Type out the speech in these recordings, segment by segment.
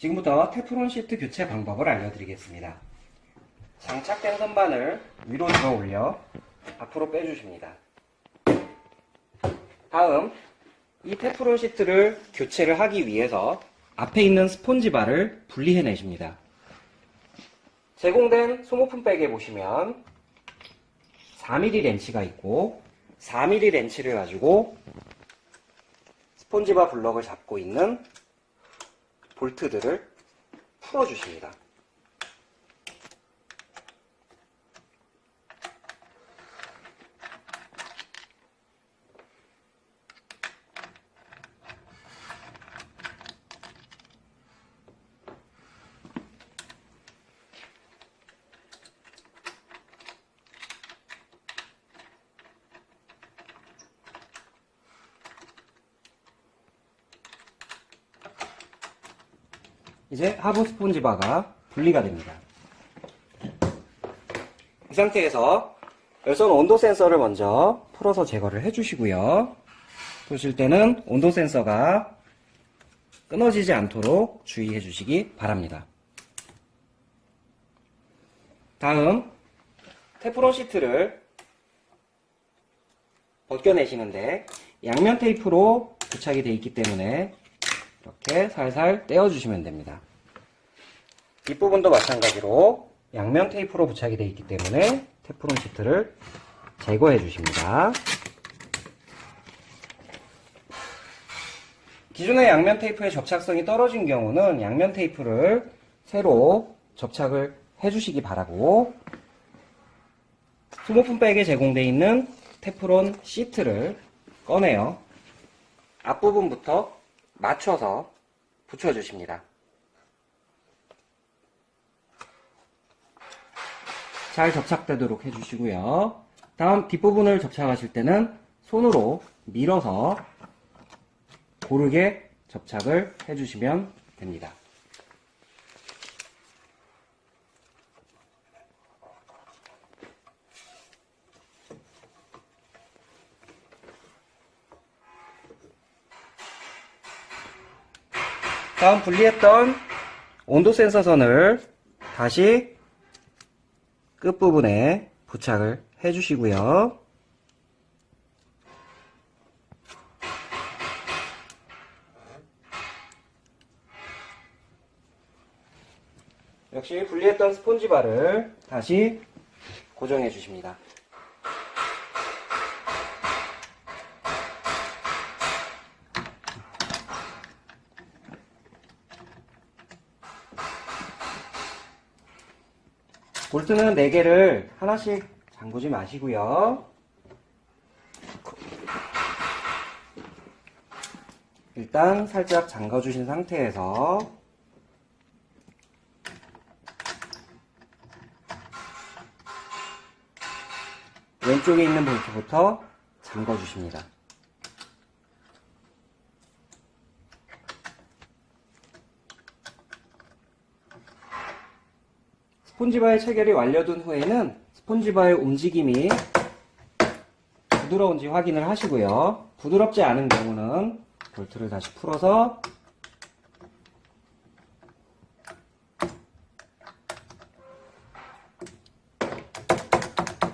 지금부터 테프론 시트 교체 방법을 알려드리겠습니다. 장착된 선반을 위로 들어 올려 앞으로 빼주십니다. 다음 이 테프론 시트를 교체를 하기 위해서 앞에 있는 스폰지 바를 분리해 내십니다. 제공된 소모품 백에 보시면 4mm 렌치가 있고 4mm 렌치를 가지고 스폰지바 블럭을 잡고 있는 볼트들을 풀어주십니다. 이제 하부 스폰지바가 분리가 됩니다. 이 상태에서 열선 온도 센서를 먼저 풀어서 제거를 해주시고요. 보실 때는 온도 센서가 끊어지지 않도록 주의해 주시기 바랍니다. 다음 테프론 시트를 벗겨내시는데 양면 테이프로 부착이 되어 있기 때문에 이렇게 살살 떼어주시면 됩니다. 뒷부분도 마찬가지로 양면 테이프로 부착이 되어 있기 때문에 테프론 시트를 제거해 주십니다. 기존의 양면 테이프의 접착성이 떨어진 경우는 양면 테이프를 새로 접착을 해주시기 바라고 소모품 백에 제공되어 있는 테프론 시트를 꺼내어 앞부분부터 맞춰서 붙여주십니다. 잘 접착되도록 해주시고요. 다음 뒷부분을 접착하실 때는 손으로 밀어서 고르게 접착을 해주시면 됩니다. 다음 분리했던 온도 센서 선을 다시 끝부분에 부착을 해주시고요. 역시 분리했던 스폰지바를 다시 고정해 주십니다. 볼트는 4개를 하나씩 잠그지 마시고요. 일단 살짝 잠가주신 상태에서 왼쪽에 있는 볼트부터 잠궈주십니다. 스폰지바의 체결이 완료된 후에는 스폰지바의 움직임이 부드러운지 확인을 하시고요. 부드럽지 않은 경우는 볼트를 다시 풀어서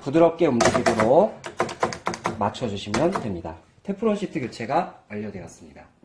부드럽게 움직이도록 맞춰주시면 됩니다. 테프론 시트 교체가 완료되었습니다.